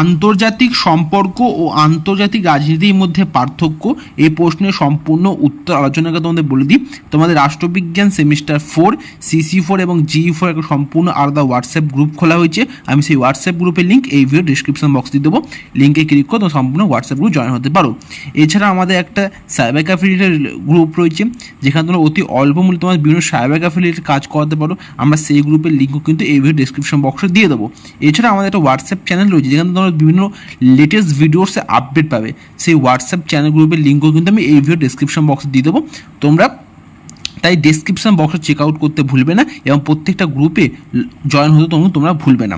আন্তর্জাতিক সম্পর্ক ও আন্তর্জাতিক রাজনীতির মধ্যে পার্থক্য? এই প্রশ্নের সম্পূর্ণ উত্তর আলোচনাকে তোমাদের বলে দিই। তোমাদের রাষ্ট্রবিজ্ঞান সেমিস্টার ফোর সিসি ফোর এবং জি ফোর একটা সম্পূর্ণ আলাদা হোয়াটসঅ্যাপ গ্রুপ খোলা হয়েছে। আমি সেই হোয়াটসঅ্যাপ গ্রুপের লিঙ্ক এই ভিডিও ডিসক্রিপশন বক্স দিয়ে দেবো। লিঙ্কে ক্লিক করে, তোমরা সম্পূর্ণ হোয়াটসঅ্যাপ গ্রুপ জয়েন হতে পারো। এছাড়া আমাদের একটা সাইবার ক্যাফিলিটের গ্রুপ রয়েছে, যেখানে তোমরা অতি অল্প মূল্যে তোমার বিভিন্ন সাইবার ক্যাফিলিটের কাজ করাতে পারো। আমরা সেই গ্রুপের লিঙ্কও কিন্তু এই ভিডিও ডিসক্রিপশন বক্সে দিয়ে দেবো। এছাড়া আমাদের একটা হোয়াটসঅ্যাপ চ্যানেল রয়েছে, যেখানে তোমরা বিভিন্ন লেটেস্ট ভিডিওসে আপডেট পাবে। সেই হোয়াটসঅ্যাপ চ্যানেল গ্রুপের লিঙ্কও কিন্তু আমি এই ভিডিও ডিসক্রিপশন বক্সে দিয়ে দেবো। তোমরা তাই ডেসক্রিপশন বক্সে চেক আউট করতে ভুলবে না এবং প্রত্যেকটা গ্রুপে জয়েন হতে তোমরা তোমরা ভুলবে না।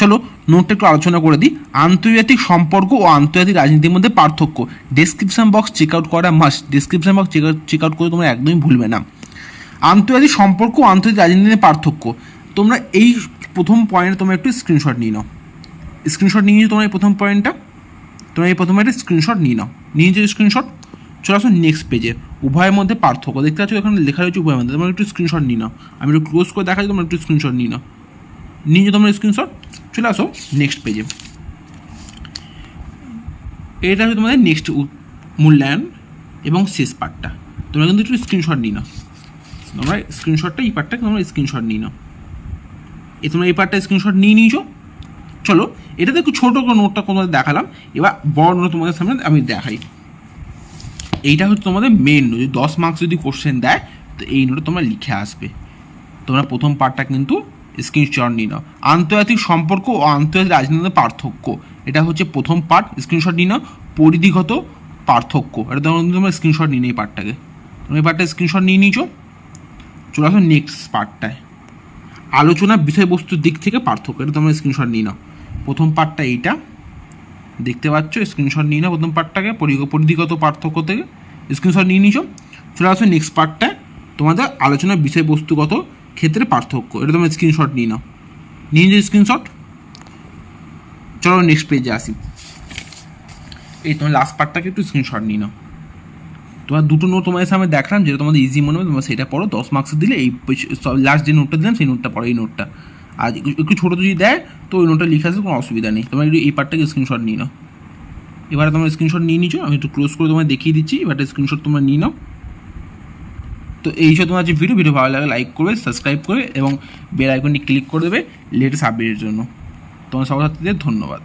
চলো নোটটা একটু আলোচনা করে দিই। আন্তর্জাতিক সম্পর্ক ও আন্তর্জাতিক রাজনীতির মধ্যে পার্থক্য। ডেসক্রিপশন বক্স চেক আউট করা must description box check out করে তোমরা একদমই ভুলবে না। আন্তর্জাতিক সম্পর্ক ও আন্তর্জাতিক রাজনীতির পার্থক্য। তোমরা এই প্রথম পয়েন্টে তোমরা একটু স্ক্রিনশট নিয়ে নাও। স্ক্রিনশট নিয়ে নিয়েছো তোমরা এই প্রথম পয়েন্টটা তোমরা এই প্রথমে একটা স্ক্রিনশট নিয়ে নাও। নিয়ে নিয়েছো স্ক্রিনশট চলে আসো নেক্সট পেজে উভয়ের মধ্যে পার্থক্য। দেখতে পাচ্ছ এখানে লেখা রয়েছে উভয়ের মধ্যে। তোমরা একটু স্ক্রিনশট নিয়ে নাও। আমি একটু ক্লোজ করে দেখাচ্ছি তোমরা একটু স্ক্রিনশট নিয়ে নাও। নিয়ে নিয়ে তোমরা স্ক্রিনশট চলে আসো নেক্সট পেজে এটা হচ্ছে তোমাদের নেক্সট মূল্যায়ন এবং শেষ পার্টটা তোমরা কিন্তু একটু স্ক্রিনশট নিয়ে নাও। তোমরা স্ক্রিনশটটা এই পার্টটা তোমরা স্ক্রিনশট নিয়ে নাও। এ তোমরা এই পার্টটা স্ক্রিনশট নিয়ে নিয়েছো। চলো, এটাতে একটু ছোটো করে নোটটা তোমাদের দেখালাম। এবার বড় নোট তোমাদের সামনে আমি দেখাই। এইটা হচ্ছে তোমাদের মেন নোট যদি দশ মার্কস যদি কোশ্চেন দেয়, তো এই নোটে তোমরা লিখে আসবে। তোমরা প্রথম পার্টটা কিন্তু স্ক্রিনশট নিয়ে নাও। আন্তর্জাতিক সম্পর্ক ও আন্তর্জাতিক রাজনীতির পার্থক্য। এটা হচ্ছে প্রথম পার্ট স্ক্রিনশট নিয়ে নাও। পরিধিগত পার্থক্য। এটা তোমরা তোমরা স্ক্রিনশট নিয়ে এই পার্টটাকে তুমি এই পার্টটা স্ক্রিনশট নিয়ে নিয়েছো। চলে আসো নেক্সট পার্টটায় আলোচনা বিষয়বস্তুর দিক থেকে পার্থক্য। এটা তোমরা স্ক্রিনশট নিয়ে নাও। প্রথম পার্টটা এইটা। দেখতে পাচ্ছ স্ক্রিনশট নিয়ে নাও প্রথম পার্টটাকে পরিধিগত পার্থক্য থেকে। স্ক্রিনশট নিয়ে নিয়েছো। চলে আসো নেক্সট পার্টটায় তোমাদের আলোচনার বিষয়বস্তুগত ক্ষেত্রে পার্থক্য। এটা তোমরা স্ক্রিনশট নিয়ে নাও। নিয়ে নিয়েছো স্ক্রিনশট চলো নেক্সট পেজে আসি। এই তোমার লাস্ট পার্টটাকে একটু স্ক্রিনশট নিয়ে নাও। তোমার দুটো নোট তোমাদের সামনে দেখলাম, যেটা তোমাদের ইজি মনে হবে, তোমরা সেটা পড়ো। দশ মার্কস দিলে এই লাস্ট যে নোটটা দিলাম, সেই নোটটা পড়ো, এই নোটটা আর একটু- ছোটো যদি দেয়, তো ওই নোটটা লিখে আসে কোনো অসুবিধা নেই। তোমার একটু এই পার্টটাকে স্ক্রিনশট নিয়ে নাও। এবারে তোমার স্ক্রিনশট নিয়ে নিচ্ছ আমি একটু ক্লোজ করে তোমায় দেখিয়ে দিচ্ছি এবারটা স্ক্রিনশট তোমরা নিয়ে নাও। তো এই সব তোমার যে ভিডিও ভিডিও ভালো লাগে লাইক করবে সাবস্ক্রাইব করবে, এবং বেল আইকনটি ক্লিক করে দেবে লেটেস্ট আপডেটের জন্য। তোমার সবার ধন্যবাদ।